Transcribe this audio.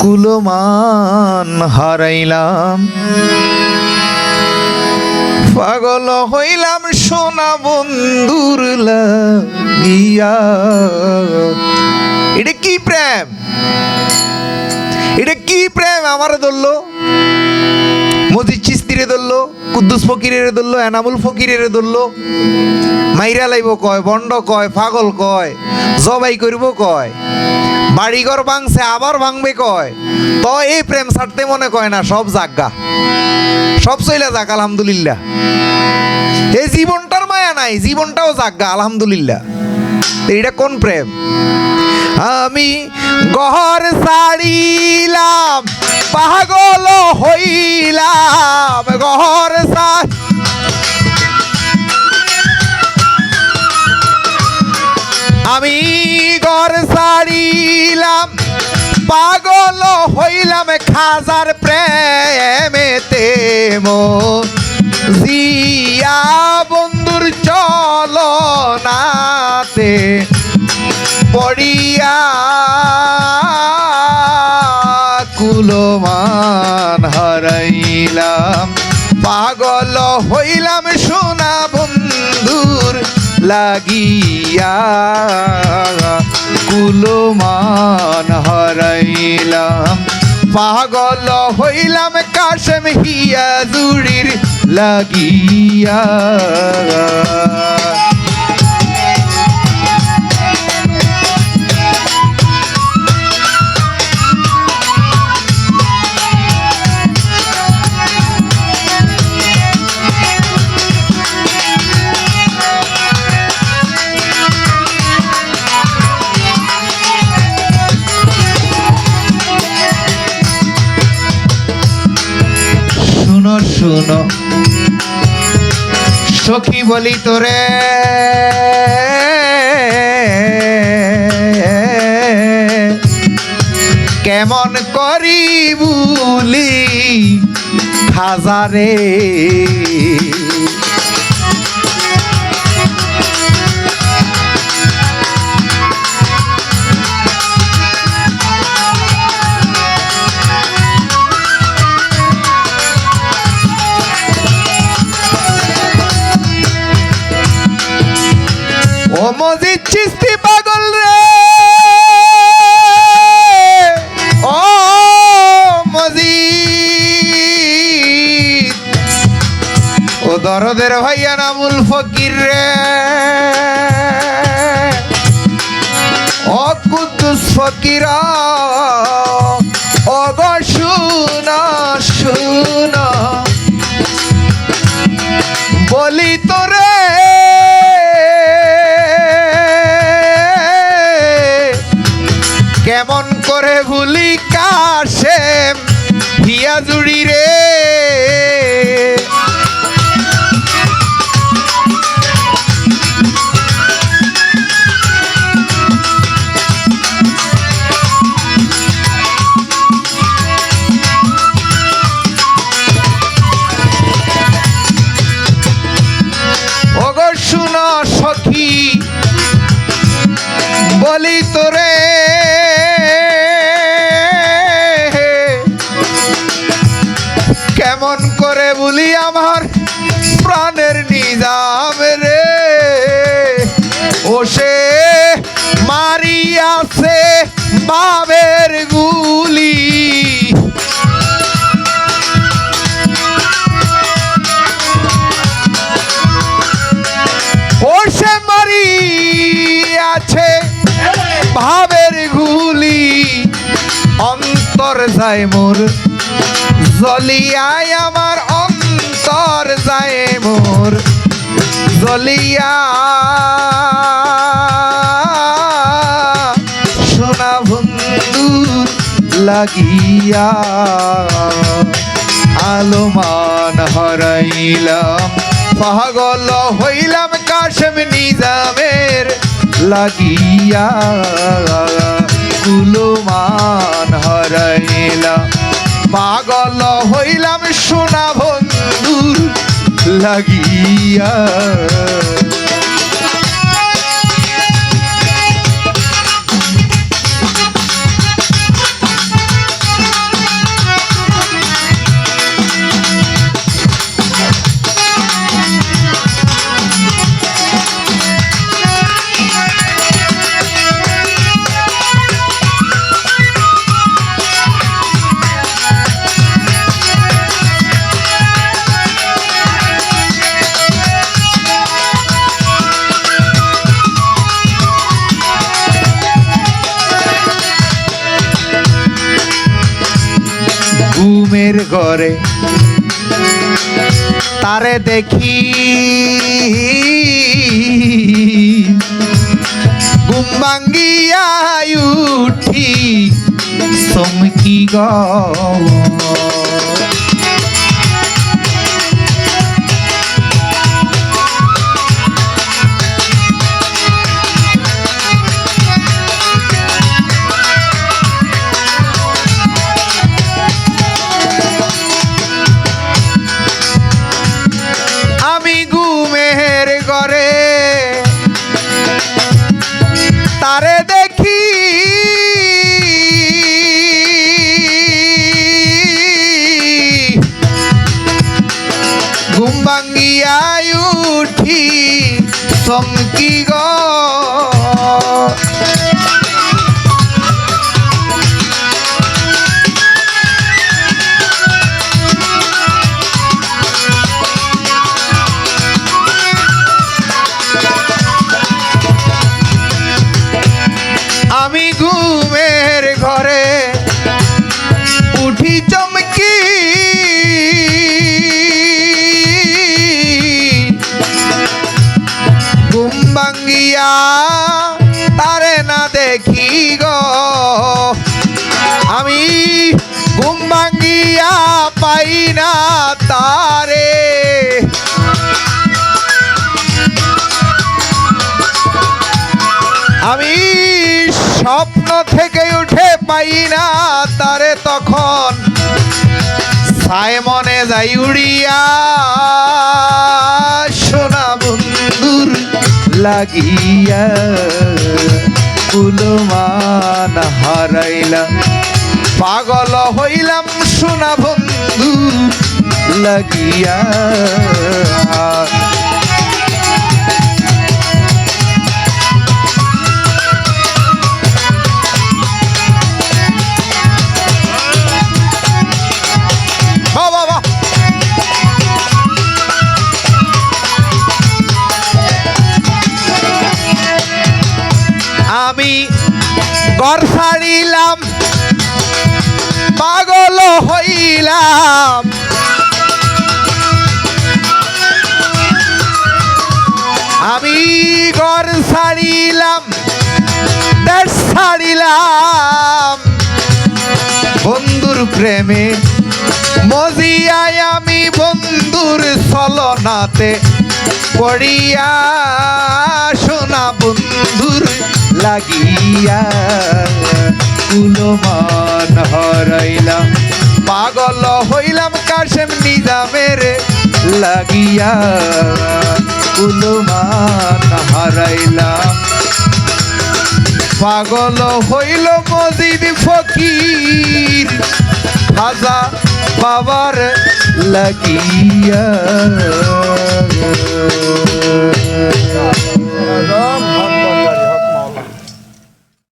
কুলমান হারাইলাম। পাগল হইলাম সোনা বন্ধুর এটা কি প্রেম? এটা কি প্রেম আমার ধরলো? ধরলো, কুদ্দুস ফকিরের ধরলো, এনামুল ফকিরের ধরলো। মাইরা লাইব কয়, বন্ড কয়, পাগল কয়, জবাই করব কয়, বাড়িঘর ভাঙছে, আবার ভাঙবে কয়। তো এই প্রেম ছাড়তে মনে কয় না, সব জাগা সব চইলা যাক, আলহামদুলিল্লাহ। এই জীবনটার মায়া নাই, জীবনটাও জাগা আলহামদুলিল্লাহ। এটা কোন প্রেম? আমি গহর সারিলাম, পাগল হইলাম। ঘর সারিলাম, পাগল হইলাম খাজার প্রেমেতে মো জিয়া বন্ধুর চল চলনাতে পড়িয়া কুলমান হারাইলাম। পাগল হইলাম সোনা বন্ধুর লাগিয়া কুলমান হরাইলাম। পাগল হইলাম কাশেম হিয়া জুড়ির লাগিয়া। সখী বলি তোরে। কেমন করি বুলি হাজারে? মজিদ পাগল রে! ও মজিদ, ও দরদের ভাইয়া নামুল ফকির রে। ফকির, ও শুনা শুনা। বলি তোরে কেমন করে ভুলি কাশেম হিয়া জুড়ি রে। আমার প্রাণের নিজাম রে। ও সে মারিয়াছে বাবের গুলি। ও সে মারিয়াছে ভাবের গুলি। অন্তর যায় মোর, জলিয়ায় আমার অন্তর যায় মোর জলিয়া। সোনা বন্ধু লাগিয়া আলোমান হারাইলাম, পাগল হইলাম কাশেম নিজামের লাগিয়া। কুলমান হারাইলাম, পাগল হইলাম সোনা লাগিয়া ঘুমের ঘরে। তারে দেখি ঘুম ভাঙ্গিয়া উঠি সমকি গ। চমকি গ? আমি ঘুমের ঘরে আমি ঘুম ভাঙ্গিয়া পাই না তারে। আমি স্বপ্ন থেকে উঠে পাই না তারে তখন। সাইমনে যাই উড়িয়া, সোনা বন্ধুর লাগিয়া কুলমান হারাইলাম। পাগল হইলাম সোনা বন্ধু লাগিয়া। আমি ঘর ছাড়িলাম পাগল হইলাম। আমি ঘর ছাড়িলাম, দেশ ছাড়িলাম। বন্ধুর প্রেমে মজিয়ায় আমি বন্ধুর ছলনাতে পড়িয়া সোনা বন্ধুর লাগিয়া। কুলমান হরাইলাম। পাগল হইলাম কাশেম নিজামের লাগিয়া কুলমান হারাইলাম। পাগল হইল মজিদ ফকির। খাজা বাবার লাগিয়া।